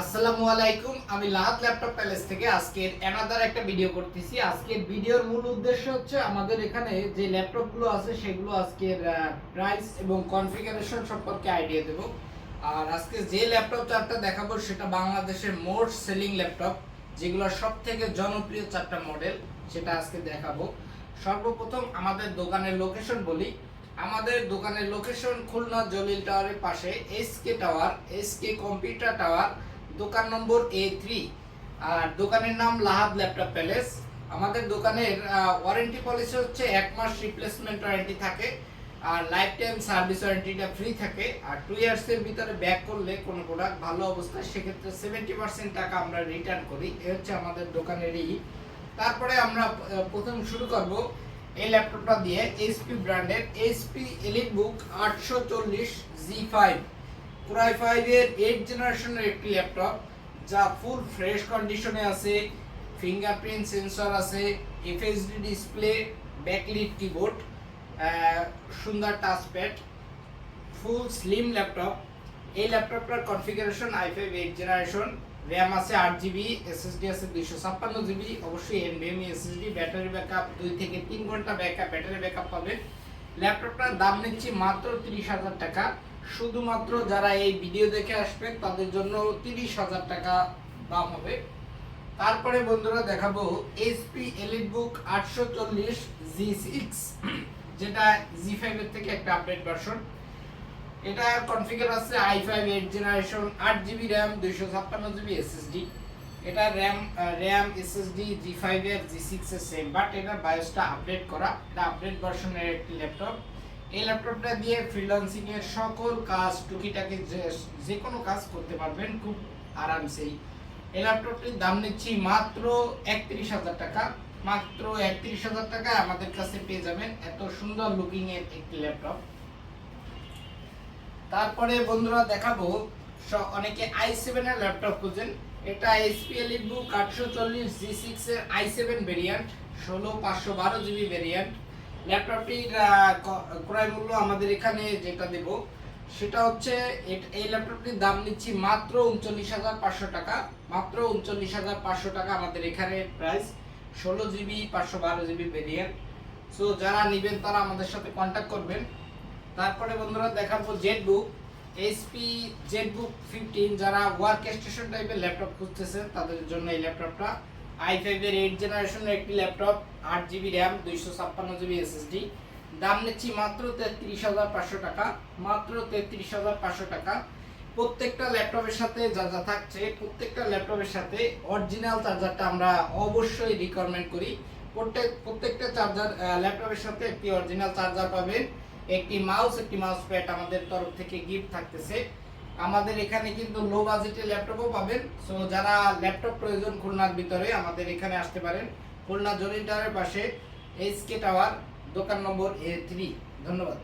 আসসালামু আলাইকুম, আমি লাহাত ল্যাপটপ প্যালেস থেকে আজকের অ্যানাদার একটা ভিডিও করতেছি। আজকের ভিডিওর মূল উদ্দেশ্য হচ্ছে আমাদের এখানে যে ল্যাপটপগুলো আছে, সেগুলো আজকের প্রাইস এবং কনফিগারেশন সম্পর্কে আইডিয়া দেব। আর আজকে যে ল্যাপটপ চারটা দেখাবো, সেটা বাংলাদেশের মোস্ট সেলিং ল্যাপটপ, যেগুলো সব থেকে জনপ্রিয় চারটা মডেল সেটা আজকে দেখাবো। সর্বপ্রথম আমাদের দোকানের লোকেশন বলি। আমাদের দোকানের লোকেশন খুলনা জলিল টাওয়ারের পাশে SK tower SK computer tower দোকান নম্বর এ থ্রি আর দোকানের নাম লাহাদ ল্যাপটপ প্যালেস। আমাদের দোকানের ওয়ারেন্টি পলিসি হচ্ছে এক মাস রিপ্লেসমেন্ট ওয়ারেন্টি থাকে। আর লাইফ টাইম সার্ভিস ওয়ারেন্টিটা ফ্রি থাকে। আর টু ইয়ার্সের ভিতরে ব্যাক করলে কোনো প্রোডাক্ট ভালো অবস্থায়, সেক্ষেত্রে সেভেন্টি পার্সেন্ট টাকা আমরা রিটার্ন করি। এ হচ্ছে আমাদের দোকানেরই তারপরে আমরা প্রথম শুরু করব এই ল্যাপটপটা দিয়ে। এইচপি ব্র্যান্ডের এইচপি এলিট বুক আটশো চল্লিশ জি ফাইভ কুরাই ফাইভের এইট জেনারেশনের একটি ল্যাপটপ যা ফুল ফ্রেশ কন্ডিশনে আছে ফিঙ্গারপ্রিন্ট সেন্সর আছে এফএসডি ডিসপ্লে ব্যাকলিট কিবোর্ড সুন্দর টাচপ্যাড ফুল স্লিম ল্যাপটপ এই ল্যাপটপটার configuration i five eight generation RAM আছে আট জিবি এসএসডি আছে দুইশো ছাপ্পান্ন জিবি অবশ্যই এনভিএমই এসএসডি ব্যাটারি ব্যাকআপ দুই থেকে তিন ঘণ্টা ব্যাকআপ ব্যাটারি ব্যাকআপ পাবেন ল্যাপটপটার দাম নিচ্ছি মাত্র তিরিশ হাজার টাকা। শুধুমাত্র যারা এই ভিডিও দেখে আসবে, তাদের জন্য তিরিশ হাজার টাকা দাম হবে। তারপরে বন্ধুরা দেখাবো এইচপি এলিট বুক আটশো চল্লিশ জি সিক্স যেটা জি ফাইভের থেকে একটা আপডেট ভার্সন এটা কনফিগার আছে আই ফাইভ এইট জেনারেশন আট জিবি র্যাম দুইশো ছাপ্পান্ন জিবি এসএসডি এটা RAM RAM SSD G five এর জি সিক্স এর সেম বাট এটা বায়োসটা আপডেট করা। এটা আপডেট ভার্সনের একটি ল্যাপটপ এই ল্যাপটপটা দিয়ে ফ্রিল্যান্সিং এর সকল কাজ, টুকিটাকি যে কোনো কাজ করতে পারবেন খুব আরামসেই। এই ল্যাপটপটির দাম নিচ্ছি মাত্র একত্রিশ হাজার টাকা। মাত্র একত্রিশ হাজার টাকায় আমাদের কাছে পেয়ে যাবেন এত সুন্দর লুকিং এর একটি ল্যাপটপ তারপরে বন্ধুরা দেখাবো অনেকে আই সেভেন এর ল্যাপটপ খুঁজেন। এটা এইচপি এলিট বুক আটশো চল্লিশ জি সিক্স এর আই সেভেন ভেরিয়েন্ট ষোলো পাঁচশো বারো জিবি ভেরিয়েন্ট ল্যাপটপটির ক্রয় মূল্য আমাদের এখানে যেটা দেব, সেটা হচ্ছে এই ল্যাপটপটির দাম নিচ্ছি মাত্র উনচল্লিশ হাজার পাঁচশো টাকা, মাত্র উনচল্লিশ হাজার পাঁচশো টাকা আমাদের এখানে প্রাইস ষোলো জিবি পাঁচশো বারো জিবি ভেরিয়েন্ট সো যারা নেবেন তারা আমাদের সাথে কন্ট্যাক্ট করবেন। তারপরে বন্ধুরা দেখাবো জেটবুক এইচপি জেটবুক ফিফটিন যারা ওয়ার্ক স্টেশন টাইপের ল্যাপটপ খুঁজতেছেন তাদের জন্য এই ল্যাপটপটা। আই ফাইভের এইট জেনারেশনের একটি ল্যাপটপ আট জিবি র্যাম দুইশো ছাপ্পান্ন জিবি এসএসডি দাম নিচ্ছি মাত্র তেত্রিশ হাজার পাঁচশো টাকা, মাত্র তেত্রিশ হাজার পাঁচশো টাকা। প্রত্যেকটা ল্যাপটপের সাথে যা যা থাকছে, প্রত্যেকটা ল্যাপটপের সাথে অরিজিনাল চার্জারটা আমরা অবশ্যই রিকমেন্ড করি। প্রত্যেক, প্রত্যেকটা চার্জার ল্যাপটপের সাথে একটি অরিজিনাল চার্জার পাবেন। একটি মাউস একটি মাউস প্যাড আমাদের তরফ থেকে গিফট থাকতেছে। আমাদের এখানে কিন্তু লো বাজেটের ল্যাপটপও পাবেন। সো যারা ল্যাপটপ প্রয়োজন খুলনার ভিতরে, আমাদের এখানে আসতে পারেন। খুলনা জরিন টাওয়ারের পাশে, এইচকে টাওয়ার দোকান নম্বর এ থ্রি ধন্যবাদ।